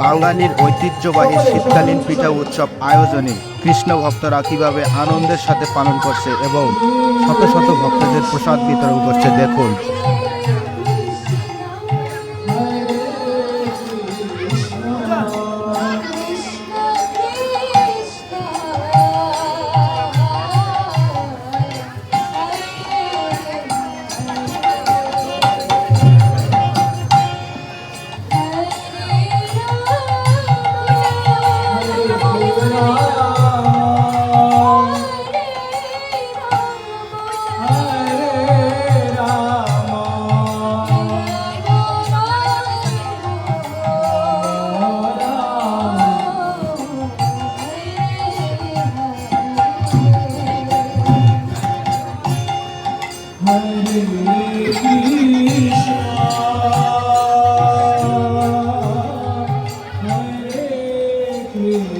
বাঙালির ঐতিহ্যবাহী শীতকালীন পিঠা উৎসব আয়োজনে কৃষ্ণ ভক্তরা কীভাবে আনন্দের সাথে পালন করছে এবং শত শত ভক্তদের প্রসাদ বিতরণ করছে, দেখুন।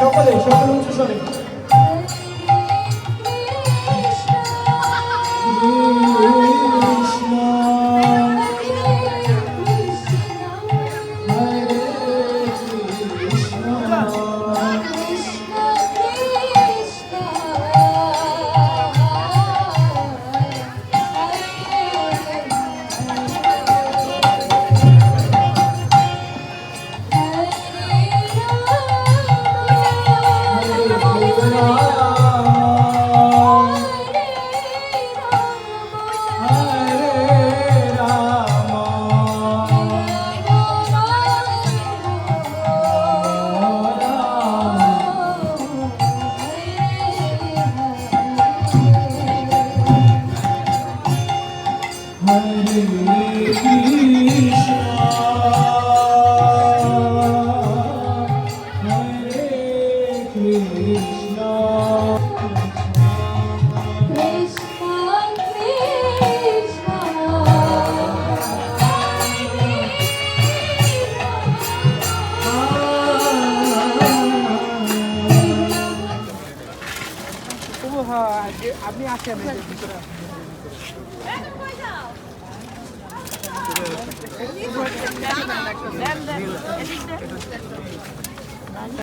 সকলে সকলে উচ্চ স্বরে। আপনি আসেন ভিতরে